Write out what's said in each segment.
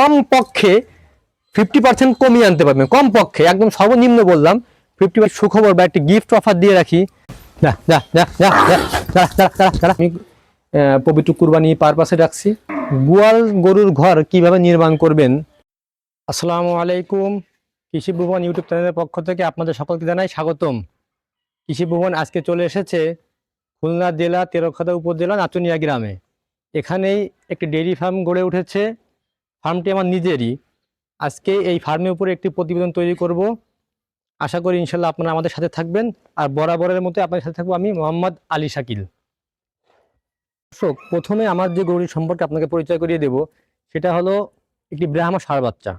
কম পক্ষে fifty percent কমিয়ে আনতে পারবেন কম পক্ষে একদম সর্বনিম্ন বললাম ফিফটি সুখবর বা একটি গিফট অফার দিয়ে রাখি। যা। আমি পবিত্র কুরবানি পারপাসে রাখছি। গোয়াল গরুর ঘর কীভাবে নির্মাণ করবেন? আসসালামু আলাইকুম, কৃষি ভুবন ইউটিউব চ্যানেলের পক্ষ থেকে আপনাদের সকলকে জানাই স্বাগতম। কৃষি ভুবন আজকে চলে এসেছে খুলনা জেলা তেরোখাদা উপজেলা নাচনিয়া গ্রামে। এখানেই একটি ডেইরি ফার্ম গড়ে উঠেছে। ফার্মটি আমার নিজেরই। আজকে এই ফার্মের উপরে একটি প্রতিবেদন তৈরি করব। আশা করি ইনশাল্লাহ আপনারা আমাদের সাথে থাকবেন। আর বরাবরের মতো আপনাদের সাথে থাকব আমি মোহাম্মদ আলী শাকিল। দর্শক, প্রথমে আমার যে গরুর সম্পর্কে আপনাকে পরিচয় করিয়ে দেব, সেটা হলো একটি ব্রাহ্মা ষাঁড় বাচ্চা।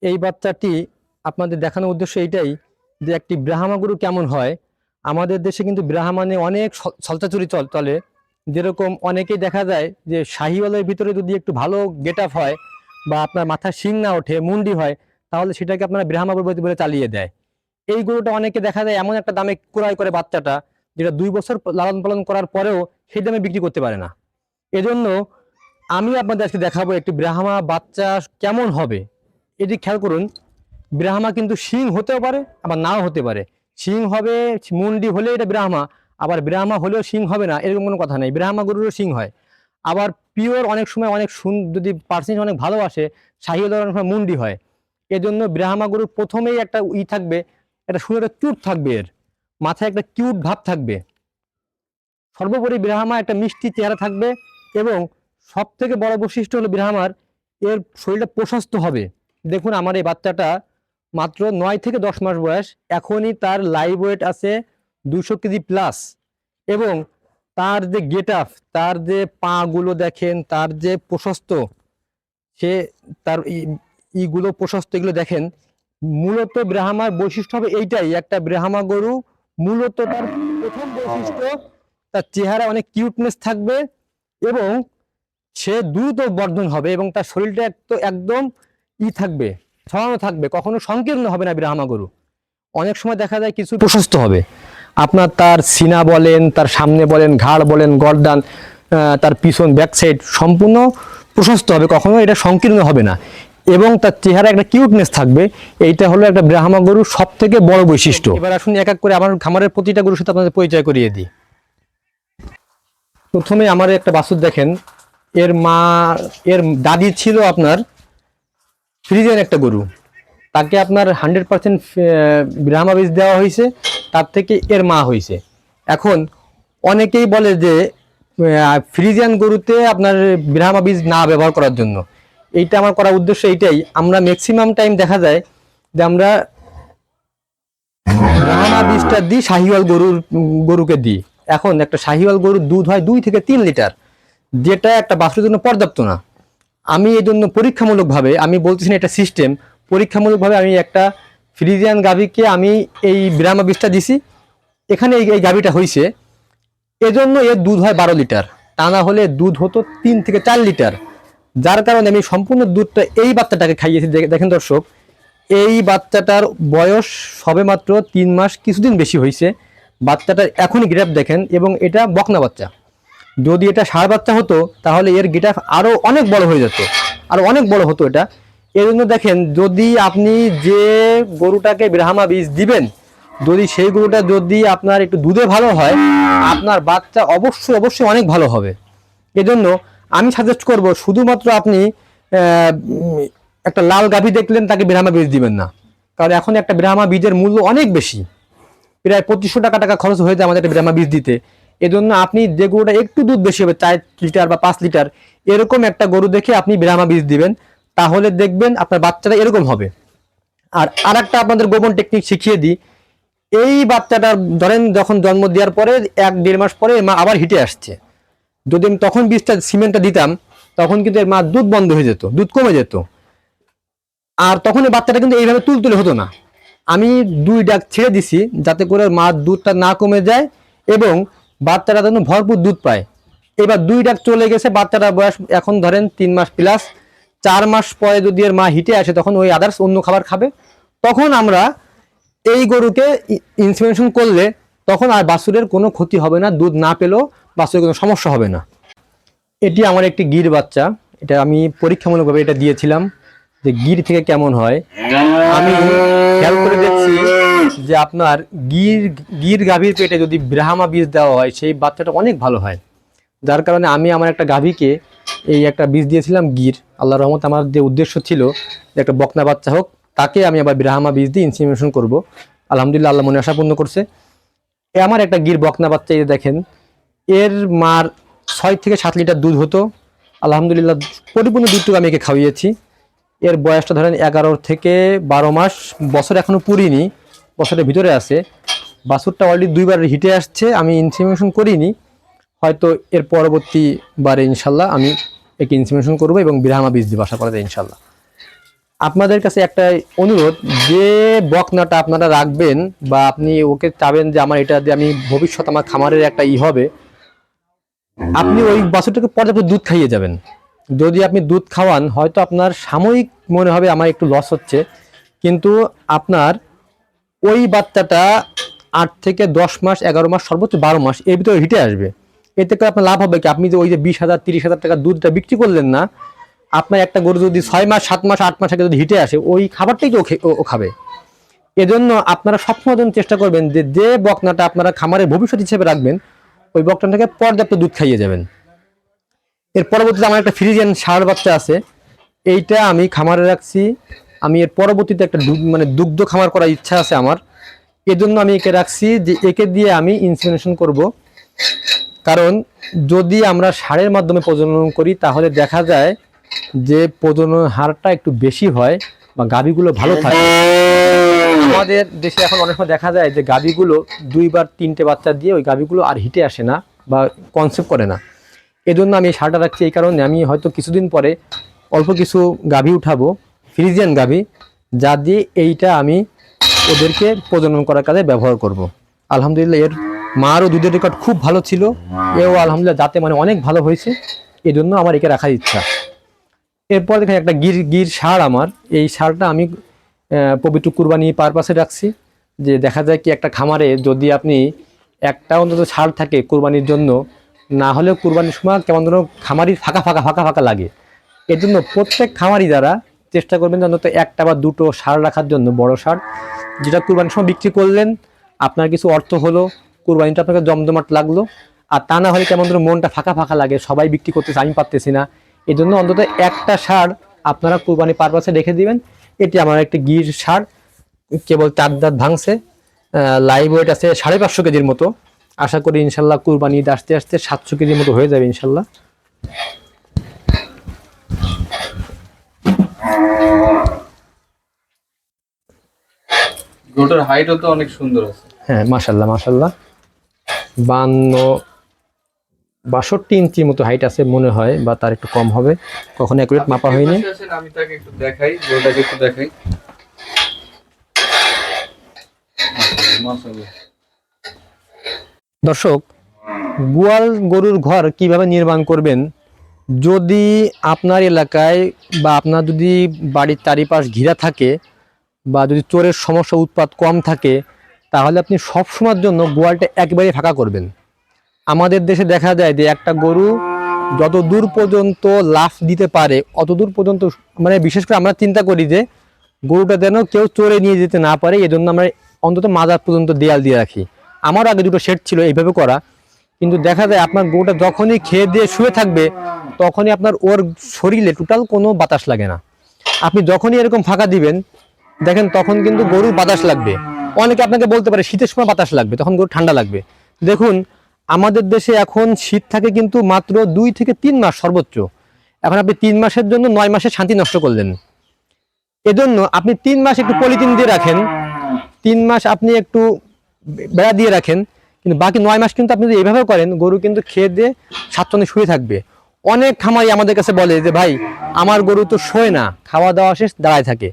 এই বাচ্চাটি আপনাদের দেখানোর উদ্দেশ্য এইটাই যে একটি ব্রাহ্মা গরু কেমন হয়। আমাদের দেশে কিন্তু ব্রাহ্মণে অনেক ছ- ছলচাচুরি চল, চলে। যেরকম অনেকেই দেখা যায় যে শাহিওয়ালের ভিতরে যদি একটু ভালো গেটআপ হয় বা আপনার মাথায় শিং না ওঠে, মুন্ডি হয়, তাহলে সেটাকে আপনারা ব্রাহ্মা গরু বলে চালিয়ে দেয়। এই গরুটা অনেকে দেখা যায় এমন একটা দামে ক্রয় করে বাচ্চাটা, যেটা দুই বছর লালন পালন করার পরেও সেই দামে বিক্রি করতে পারে না। এজন্য আমি আপনাদের আজকে দেখাবো একটি ব্রাহ্মা বাচ্চা কেমন হবে। এটি খেয়াল করুন, ব্রাহ্মা কিন্তু শিং হতেও পারে, আবার নাও হতে পারে। শিং হবে, মুন্ডি হলে এটা ব্রাহ্মা, আবার ব্রাহ্মা হলেও শিং হবে না, এরকম কোনো কথা নেই। ব্রাহ্মা গরুরও শিং হয়। আবার পিওর অনেক সময় অনেক সুন, যদি পার্সেন্ট অনেক ভালোবাসে শাহিও অনেক সময় মুন্ডি হয়। এজন্য ব্রাহ্মা গরুর প্রথমেই একটা ই থাকবে, একটা সুন্দর একটা চুট থাকবে এর। মাথায় একটা কিউট ভাব থাকবে। সর্বোপরি ব্রাহ্মা একটা মিষ্টি চেহারা থাকবে এবং সব থেকে বড় বৈশিষ্ট্য হলো ব্রাহ্মার এর শরীরটা প্রশস্ত হবে। দেখুন আমার এই বাচ্চাটা মাত্র নয় থেকে দশ মাস বয়স, এখনই তার লাইভ ওয়েট আছে দুশো কেজি প্লাস এবং তার যে গেট আপ তার যে পাগুলো দেখেন, তার যে প্রশস্ত, সে তার ইগুলো প্রশস্ত, এগুলো দেখেন, মূলত ব্রাহ্মার বৈশিষ্ট্য হবে এইটাই, একটা ব্রাহ্মা গরু, মূলত তার প্রথম বৈশিষ্ট্য, তার চেহারা অনেক কিউটনেস থাকবে এবং সে দ্রুত বর্ধন হবে এবং তার শরীরটা একদম একদম ই থাকবে, ছড়ানো থাকবে, কখনো সংকীর্ণ হবে না ব্রাহ্মা গরু। অনেক সময় দেখা যায় কিছু প্রশস্ত হবে। আপনার তার সিনা বলেন, তার সামনে বলেন, ঘাড় বলেন, গর্দান তার পিছন ব্যাক সাইড সম্পূর্ণ প্রশস্ত হবে, কখনো এটা সংকীর্ণ হবে না। এবং তার চেহারা একটা কিউটনেস থাকবে, এইটা হলো একটা ব্রাহ্মা গরুর সব থেকে বড় বৈশিষ্ট্য। এবার আসুন এক এক করে আমার খামারের প্রতিটা গরুর সাথে আপনাদের পরিচয় করিয়ে দিই। প্রথমে আমার একটা বাছুর দেখেন, এর মা, এর দাদি ছিল আপনার ফ্রিজের একটা গরু। তাকে আপনার হান্ড্রেড পার্সেন্ট ব্রাহ্মা বীজ দেওয়া হয়েছে। তার থেকে এর মা হয়েছে এখন অনেকেই বলে যে ফ্রিজিয়ান গরুতে আপনার ব্রাহ্মা বীজ না ব্যবহার করার জন্য। এইটা আমার করার উদ্দেশ্য এইটাই। আমরা ম্যাক্সিমাম টাইম দেখা যায় যে আমরা ব্রাহ্মা বীজটা দিই শাহিওয়াল গরুর, গরুকে দিই। এখন একটা শাহিওয়াল গরুর দুধ হয় দুই থেকে তিন লিটার, যেটা একটা বাছুরের জন্য পর্যাপ্ত না। আমি এই জন্য পরীক্ষামূলকভাবে, আমি বলতেছি না এটা সিস্টেম পরীক্ষামূলকভাবে আমি একটা ফ্রিজিয়ান গাভীকে আমি এই ব্রাহ্মা বীজটা দিছি। এখানে এই এই গাভীটা হয়েছে এজন্য এর দুধ হয় বারো লিটার। তা না হলে দুধ হতো তিন থেকে চার লিটার। যার কারণে আমি সম্পূর্ণ দুধটা এই বাচ্চাটাকে খাইয়েছি। দেখেন দর্শক, এই বাচ্চাটার বয়স সবেমাত্র তিন মাস কিছুদিন বেশি হয়েছে বাচ্চাটার এখনই গ্রেপ দেখেন এবং এটা বকনা বাচ্চা। যদি এটা ষাঁড় বাচ্চা হতো, তাহলে এর গিটার আরও অনেক বড় হয়ে যেত। আর অনেক বড় হতো এটা। এর জন্য দেখেন, যদি আপনি যে গরুটাকে ব্রাহ্মা বীজ দিবেন, যদি সেই গরুটা যদি আপনার একটু দুধে ভালো হয়, আপনার বাচ্চা অবশ্যই অবশ্যই অনেক ভালো হবে। এজন্য আমি সাজেস্ট করব, শুধুমাত্র আপনি একটা লাল গাভী দেখলেন, তাকে ব্রাহ্মা বীজ দিবেন না। কারণ এখন একটা ব্রাহ্মা বীজের মূল্য অনেক বেশি। প্রায় পঁচিশশো টাকা টাকা খরচ হয়ে যায় আমাদের একটা ব্রাহ্মা বীজ দিতে। এজন্য আপনি যে গরুটা একটু দুধ বেশি হবে, চার লিটার বা পাঁচ লিটার, এরকম একটা গরু দেখে আপনি ব্রাহ্মা বীজ দিবেন। তাহলে দেখবেন আপনার বাচ্চাটা এরকম হবে। আর আরেকটা আপনাদের গোপন টেকনিক শিখিয়ে দিই। এই বাচ্চাটা ধরেন যখন জন্ম দেওয়ার পরে এক দেড় মাস পরে মা আবার হিটে আসছে। যদি আমি তখন বীজটা, সিমেন্টটা দিতাম, তখন কিন্তু এর মা দুধ বন্ধ হয়ে যেত, দুধ কমে যেত। আর তখন এই বাচ্চাটা কিন্তু এইভাবে তুল তুলতুলে হতো না। আমি দুই ডাক ছেড়ে দিছি যাতে করে মার দুধটা না কমে যায় এবং বাচ্চাটা যেন ভরপুর দুধ পায়। এবার দুই ডাক চলে গেছে, বাচ্চাটার বয়স এখন ধরেন তিন মাস প্লাস চার মাস পরে যদি এর মা হিটে আসে, তখন ওই আদার্স অন্য খাবার খাবে। তখন আমরা এই গরুকে ইনসিমিনেশন করলে তখন আর বাছুরের কোনো ক্ষতি হবে না, দুধ না পেলেও বাছুরের কোনো সমস্যা হবে না। এটি আমার একটি গির বাচ্চা। এটা আমি পরীক্ষামূলকভাবে এটা দিয়েছিলাম যে গির থেকে কেমন হয়। আমি খেয়াল করে দেখছি যে আপনার গির গির গাভীর পেটে যদি ব্রাহ্মা বীজ দেওয়া হয়, সেই বাচ্চাটা অনেক ভালো হয়। যার কারণে আমি আমার একটা গাভীকে এই একটা বীজ দিয়েছিলাম গির। আল্লাহ রহমত আমার যে উদ্দেশ্য ছিল যে একটা বকনা বাচ্চা হোক, তাকে আমি আবার ব্রাহ্মা বীজ দিয়ে ইনসিমিনেশন করব। আলহামদুলিল্লাহ আল্লাহ মনে আশা পূর্ণ করছে। এ আমার একটা গির বকনা বাচ্চা এই দেখেন, এর মার ছয় থেকে সাত লিটার দুধ হতো। আলহামদুলিল্লাহ পরিপূর্ণ দুধটুকু আমি একে খাওয়িয়েছি। এর বয়সটা ধরেন এগারো থেকে বারো মাস, বছর এখনও পুরিনি, বছরের ভিতরে আছে। বাছুরটা অলরেডি দুইবার হিটে আসছে, আমি ইনসিমিনেশন করিনি। হয়তো এর পরবর্তী বারে ইনশাল্লাহ আমি একে ইনসিমেশন করব এবং বিরাহামা বীজ দিব আশা করা যায় ইনশাল্লাহ আপনাদের কাছে একটা অনুরোধ, যে বকনাটা আপনারা রাখবেন বা আপনি ওকে চাবেন যে আমার এটা দিয়ে আমি ভবিষ্যৎ আমার খামারের একটা ই হবে, আপনি ওই বাছুরটাকে পর্যাপ্ত দুধ খাইয়ে যাবেন। যদি আপনি দুধ খাওয়ান, হয়তো আপনার সাময়িক মনে হবে আমার একটু লস হচ্ছে, কিন্তু আপনার ওই বাচ্চাটা আট থেকে দশ মাস, এগারো মাস, সর্বোচ্চ বারো মাস, এর ভিতরে হিটে আসবে। এতে করে আপনার লাভ হবে কি? আপনি যে ওই যে বিশ হাজার, তিরিশ হাজার টাকা দুধটা বিক্রি করলেন না, আপনার একটা গরু যদি ছয় মাস, সাত মাস, আট মাস আগে যদি হিটে আসে, ওই খাবারটাই তো ও খাবে। এজন্য আপনারা সবসময় জন্য চেষ্টা করবেন যে যে বকনাটা আপনারা খামারের ভবিষ্যৎ হিসেবে রাখবেন, ওই বকনাটাকে পর্যাপ্ত দুধ খাইয়ে যাবেন। এর পরবর্তীতে আমার একটা ফ্রিজিয়ান ষাঁড় বাচ্চা আছে, এইটা আমি খামারে রাখছি। আমি এর পরবর্তীতে একটা মানে দুগ্ধ খামার করার ইচ্ছা আছে আমার। এজন্য আমি একে রাখছি যে, একে দিয়ে আমি ইনসিমিনেশন করব। কারণ যদি আমরা সারের মাধ্যমে প্রজনন করি, তাহলে দেখা যায় যে প্রজনন হারটা একটু বেশি হয় বা গাভীগুলো ভালো থাকে আমাদের দেশে এখন অনেক সময় দেখা যায় যে গাভীগুলো দুইবার তিনটে বাচ্চা দিয়ে ওই গাভীগুলো আর হিটে আসে না বা কনসেপ্ট করে না এজন্য আমি এই সারটা রাখছি এই কারণে আমি হয়তো কিছুদিন পরে অল্প কিছু গাভী উঠাবো, ফ্রিজিয়ান গাভী, যা দিয়ে এইটা আমি ওদেরকে প্রজনন করার কাজে ব্যবহার করব। আলহামদুলিল্লাহ, এর মারও দুধের রেকর্ড খুব ভালো ছিল। এও আলহামদুলিল্লাহ যাতে মানে অনেক ভালো হয়েছে। এই জন্য আমার একে রাখার ইচ্ছা। এরপর দেখেন একটা গির গির সার আমার। এই সারটা আমি পবিত্র কুরবানি পারপাসে রাখছি। যে দেখা যায় কি একটা খামারে যদি আপনি একটা অন্তত সার থাকে কুরবানির জন্য না হলেও কুরবানির সময় কেমন যেন খামারির ফাঁকা ফাঁকা ফাঁকা ফাঁকা লাগে। এর জন্য প্রত্যেক খামারি যারা চেষ্টা করবেন যে অন্তত একটা বা দুটো সার রাখার জন্য বড় সার যেটা কুরবানির সময় বিক্রি করলেন আপনার কিছু অর্থ হলো কুরবানিটা আপনাকে জমজমাট লাগল। আর তা না হলে কেমন যেন মনটা ফাঁকা ফাঁকা লাগে সবাই বিক্রি করতেছে আমি পারতেছি না। এই জন্য অন্তত একটা সার আপনারা কুরবানি পারপাসে রেখে দিবেন। এটি আমার একটি গির সার কেবল চার দাঁত ভাঙছে। লাইভ ওয়েট আছে সাড়ে পাঁচশো কেজির মতো। আশা করি ইনশাল্লাহ কুরবানি ঈদ আসতে আসতে সাতশো কেজির মতো হয়ে যাবে ইনশাল্লাহ। গোটার হাইটও তো অনেক সুন্দর আছে। হ্যাঁ মাশাল্লাহ মাশাল্লাহ। বান্ন বাষট্টি ইঞ্চি মতো হাইট আছে মনে হয় বা তার একটু কম হবে। কখনো অ্যাকুরেট মাপা হয়নি। আমি তাকে একটু দেখাই একটু দেখাই। দর্শক গোয়াল গরুর ঘর কীভাবে নির্মাণ করবেন? যদি আপনার এলাকায় বা আপনার যদি বাড়ির চারিপাশ ঘিরা থাকে বা যদি চোরের সমস্যা উৎপাত কম থাকে তাহলে আপনি সব সময়ের জন্য গোয়ালটা একেবারে ফাঁকা করবেন। আমাদের দেশে দেখা যায় যে একটা গরু যত দূর পর্যন্ত লাফ দিতে পারে, অত দূর পর্যন্ত মানে বিশেষ করে আমরা চিন্তা করি যে গরুটা যেন কেউ চোরে নিয়ে যেতে না পারে এই জন্য আমরা অন্তত মাজার পর্যন্ত দেয়াল দিয়ে রাখি। আমারও আগে দুটো সেট ছিল এইভাবে করা, কিন্তু দেখা যায় আপনার গরুটা যখনই খেয়ে দিয়ে শুয়ে থাকবে, তখনই আপনার ওর শরীরে টোটাল কোনো বাতাস লাগে না। আপনি যখনই এরকম ফাঁকা দিবেন, দেখেন তখন কিন্তু গরুর বাতাস লাগবে। অনেকে আপনাকে বলতে পারে, শীতের সময় বাতাস লাগবে, তখন গরু ঠান্ডা লাগবে। দেখুন, আমাদের দেশে এখন শীত থাকে কিন্তু মাত্র দুই থেকে তিন মাস সর্বোচ্চ। এখন আপনি তিন মাসের জন্য নয় মাসে শান্তি নষ্ট করলেন। এজন্য আপনি তিন মাস একটু পলিথিন দিয়ে রাখেন, তিন মাস আপনি একটু বেড়া দিয়ে রাখেন, কিন্তু বাকি নয় মাস কিন্তু আপনি যদি এইভাবে করেন, গরু কিন্তু খেয়ে দিয়ে স্বাচ্ছন্দ্যে শুয়ে থাকবে। অনেক খামারি আমাদের কাছে বলে যে, ভাই, আমার গরু তো শোয় না, খাওয়া দাওয়া শেষ, দাঁড়ায় থাকে।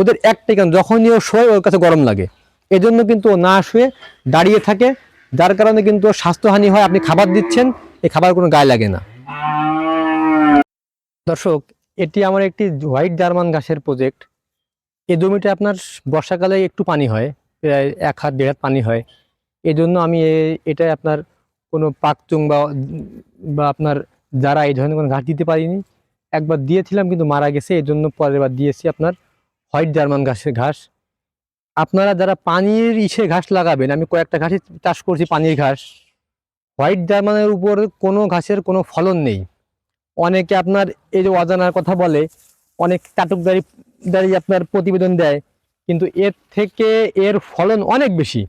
ওদের একটাই কারণ যখনই ও শোয়, ওর কাছে গরম লাগে। এজন্য কিন্তু ও না শুয়ে দাঁড়িয়ে থাকে, যার কারণে কিন্তু স্বাস্থ্যহানি হয়, আপনি খাবার দিচ্ছেন এই খাবার কোনো গায়ে লাগে না। দর্শক, এটি আমার একটি হোয়াইট জার্মান ঘাসের প্রজেক্ট। এই জমিটা আপনার বর্ষাকালে একটু পানি হয়, প্রায় এক হাত, দেড় হাত পানি হয়। এই জন্য আমি এ- এটায় আপনার কোনো পাকচুং বা বা আপনার যারা এই ধরনের কোনো ঘাস দিতে পারিনি। একবার দিয়েছিলাম কিন্তু মারা গেছে এই জন্য পরের বার দিয়েছি আপনার। হোয়াইট জার্মান ঘাসের ঘাস। আপনারা যারা পানির ইসে ঘাস লাগাবেন, আমি কয়েকটা ঘাসই চাষ করছি পানির ঘাস, হোয়াইট জার্মানের উপর কোনো ঘাসের কোনো ফলন নেই। অনেকে আপনার এই যে অজানার কথা বলে, অনেক চাটকদারি দাঁড়িয়ে আপনার প্রতিবেদন দেয়, কিন্তু এর থেকে এর ফলন অনেক বেশি।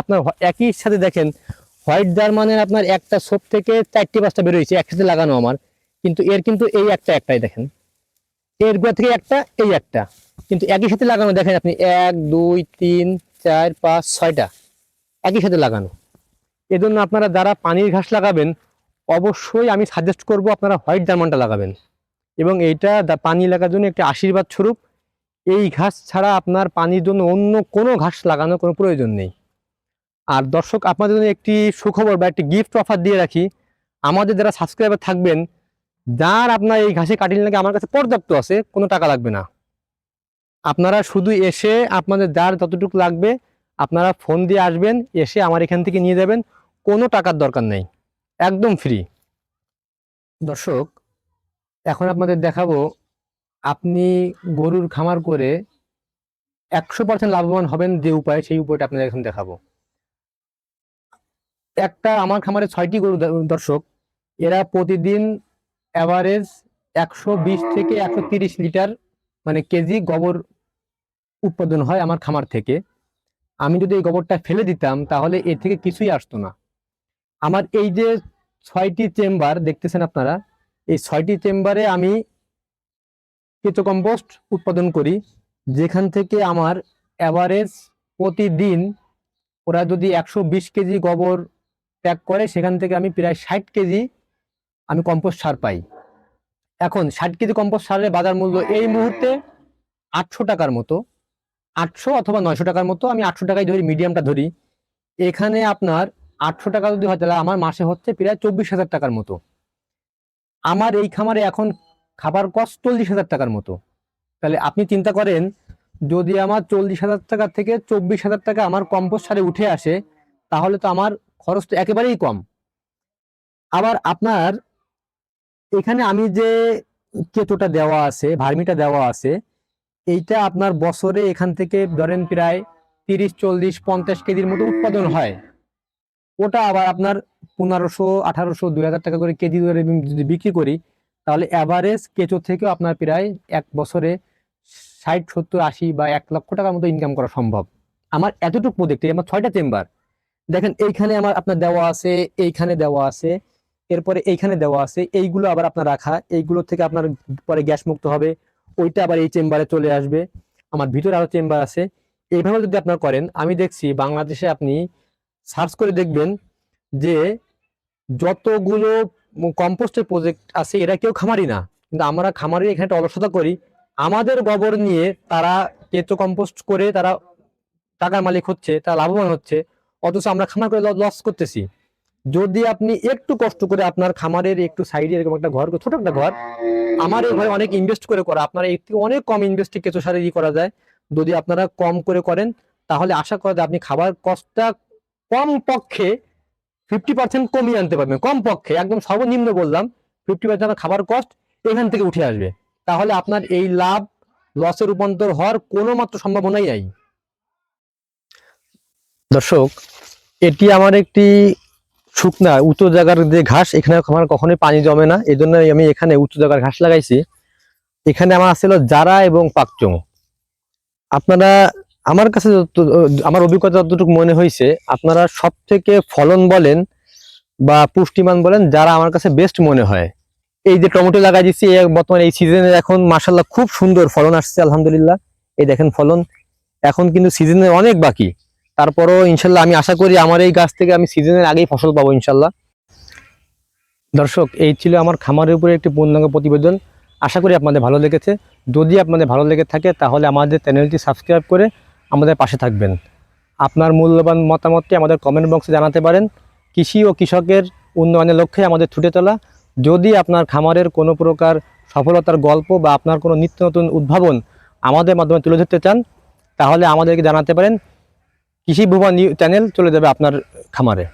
আপনার একই সাথে দেখেন, হোয়াইট জার্মানের আপনার একটা সোপ থেকে চারটি পাঁচটা বেরোয়েছে একসাথে লাগানো আমার, কিন্তু এর কিন্তু এই একটা একটাই দেখেন। এর গোড়া থেকে একটা, এই একটা। কিন্তু একই সাথে লাগানো, দেখেন আপনি, এক, দুই, তিন, চার, পাঁচ, ছয়টা। একই সাথে লাগানো। এজন্য আপনারা যারা পানির ঘাস লাগাবেন, অবশ্যই আমি সাজেস্ট করব আপনারা হোয়াইট জার্মানটা লাগাবেন। এবং এইটা পানি লাগার জন্য একটি আশীর্বাদ স্বরূপ। এই ঘাস ছাড়া আপনার পানির জন্য অন্য কোনো ঘাস লাগানোর কোনো প্রয়োজন নেই। আর দর্শক, আপনাদের জন্য একটি সুখবর বা একটি গিফট অফার দিয়ে রাখি। আমাদের যারা সাবস্ক্রাইবার থাকবেন যার আপনার এই ঘাসে কাটিং লাগে আমার কাছে পর্যাপ্ত আছে, কোনো টাকা লাগবে না। আপনারা শুধু এসে আপনাদের যার যতটুকু লাগবে, আপনারা ফোন দিয়ে আসবেন, এসে আমার এখান থেকে নিয়ে যাবেন, কোনো টাকার দরকার নেই, একদম ফ্রি দর্শক, এখন আপনাদের দেখাবো, আপনি গরুর খামার করে একশো পার্সেন্ট লাভবান হবেন যে উপায়, সেই উপায়টা আপনাদের এখন দেখাবো। একটা আমার খামারে ছয়টি গরু দর্শক, এরা প্রতিদিন অ্যাভারেজ একশো বিশ থেকে একশো লিটার মানে কেজি গোবর উৎপাদন হয় আমার খামার থেকে। আমি যদি এই গোবরটা ফেলে দিতাম, তাহলে এর থেকে কিছুই আসতো না। আমার এই যে ছয়টি চেম্বার, দেখতেছেন আপনারা, এই ছয়টি চেম্বারে আমি কেঁচো কম্পোস্ট উৎপাদন করি, যেখান থেকে আমার অ্যাভারেজ প্রতিদিন ওরা যদি একশো বিশ কেজি গোবর প্যাক করে, সেখান থেকে আমি প্রায় ষাট কেজি আমি কম্পোস্ট সার পাই। এখন ষাট কেজি কম্পোস্ট সারের বাজার মূল্য এই মুহূর্তে আটশো টাকার মতো। আটশো অথবা নয়শো টাকার মতো। আমি আটশো টাকায় ধরি মিডিয়ামটা ধরি। এখানে আপনার আটশো টাকা যদি হয়, তাহলে আমার মাসে হচ্ছে প্রায় চব্বিশ হাজার টাকার মতো। আমার এই খামারে এখন খাবার কস্ট চল্লিশ হাজার টাকার মতো। তাহলে আপনি চিন্তা করেন, যদি আমার চল্লিশ হাজার টাকা থেকে চব্বিশ হাজার টাকা আমার কম্পোস্ট সারে উঠে আসে, তাহলে তো আমার খরচ তো একেবারেই কম। আবার আপনার এখানে আমি যে কেঁচোটা দেওয়া আছে, ভার্মিটা দেওয়া আছে, এইটা আপনার বছরে এখান থেকে ধরেন প্রায় তিরিশ, চল্লিশ, পঞ্চাশ কেজির মতো উৎপাদন হয়। ওটা আবার আপনার পনেরোশো, আঠারোশো, দুই হাজার টাকা করে কেজি ধরে যদি বিক্রি করি, তাহলে অ্যাভারেজ কেঁচো থেকেও আপনার প্রায় এক বছরে ষাট, সত্তর, আশি বা এক লক্ষ টাকার মতো ইনকাম করা সম্ভব। আমার এতটুকু প্রজেক্ট আমার ছয়টা চেম্বার দেখেন, এইখানে আমার আপনার দেওয়া আছে, এইখানে দেওয়া আছে এরপরে এইখানে দেওয়া আছে, এইগুলো আবার আপনার রাখা, এইগুলো থেকে আপনার পরে গ্যাস মুক্ত হবে, ওইটা আবার এই চেম্বারে চলে আসবে। আমার ভিতরে আরও চেম্বার আছে। এইভাবে যদি আপনার করেন, আমি দেখছি বাংলাদেশে আপনি সার্চ করে দেখবেন যে যতগুলো কম্পোস্টের প্রজেক্ট আছে, এরা কেউ খামারি না। কিন্তু আমরা খামারি এখানে অলসতা করি। আমাদের গোবর নিয়ে তারা কেঁচো কম্পোস্ট করে তারা টাকার মালিক হচ্ছে, তারা লাভবান হচ্ছে, অথচ আমরা খামার করে লস করতেছি। যদি আপনি একটু কষ্ট করে আপনার খামারের একটু সাইডে এরকম একটা ঘর ছোট একটা ঘর, আমার এই ঘরে অনেক ইনভেস্ট করে করা, আপনার এর থেকে অনেক কম ইনভেস্টে কেঁচো সারে করা যায়। যদি আপনারা কম করে করেন, তাহলে আশা করা যায় আপনি খাবার কষ্টটা কম পক্ষে ফিফটি পার্সেন্ট কমিয়ে আনতে পারবেন, কম পক্ষে, একদম সর্বনিম্ন বললাম ফিফটি পার্সেন্ট খাবার কস্ট এখান থেকে উঠে আসবে। তাহলে আপনার এই লাভ লসে রূপান্তর হওয়ার কোনো মাত্র সম্ভাবনাই নাই। দর্শক, এটি আমার একটি শুকনা উঁচু জায়গার যে ঘাস, এখানে আমার কখনোই পানি জমে না। এই জন্য আমি এখানে উঁচু জায়গার ঘাস লাগাইছি। এখানে আমার ছিল জারা এবং পাকচং। আপনারা, আমার কাছে আমার অভিজ্ঞতা যতটুকু মনে হয়েছে আপনারা সব থেকে ফলন বলেন বা পুষ্টিমান বলেন যারা আমার কাছে বেস্ট মনে হয়। এই যে টমেটো লাগাই দিচ্ছি বর্তমানে এই সিজনে এখন মাসাল্লাহ খুব সুন্দর ফলন আসছে, আলহামদুলিল্লাহ। এই দেখেন ফলন। এখন কিন্তু সিজনে অনেক বাকি। তারপরও ইনশাল্লাহ আমি আশা করি আমার এই গাছ থেকে আমি সিজনের আগেই ফসল পাবো ইনশাল্লাহ। দর্শক, এই ছিল আমার খামারের উপরে একটি পূর্ণাঙ্গ প্রতিবেদন। আশা করি আপনাদের ভালো লেগেছে। যদি আপনাদের ভালো লেগে থাকে, তাহলে আমাদের চ্যানেলটি সাবস্ক্রাইব করে আমাদের পাশে থাকবেন। আপনার মূল্যবান মতামতটি আমাদের কমেন্ট বক্সে জানাতে পারেন। কৃষি ও কৃষকের উন্নয়নের লক্ষ্যে আমাদের ছুটে চলা। যদি আপনার খামারের কোনো প্রকার সফলতার গল্প বা আপনার কোনো নিত্য নতুন উদ্ভাবন আমাদের মাধ্যমে তুলে ধরতে চান, তাহলে আমাদেরকে জানাতে পারেন। কৃষি ভুবন চ্যানেল চলে যাবে আপনার খামারে।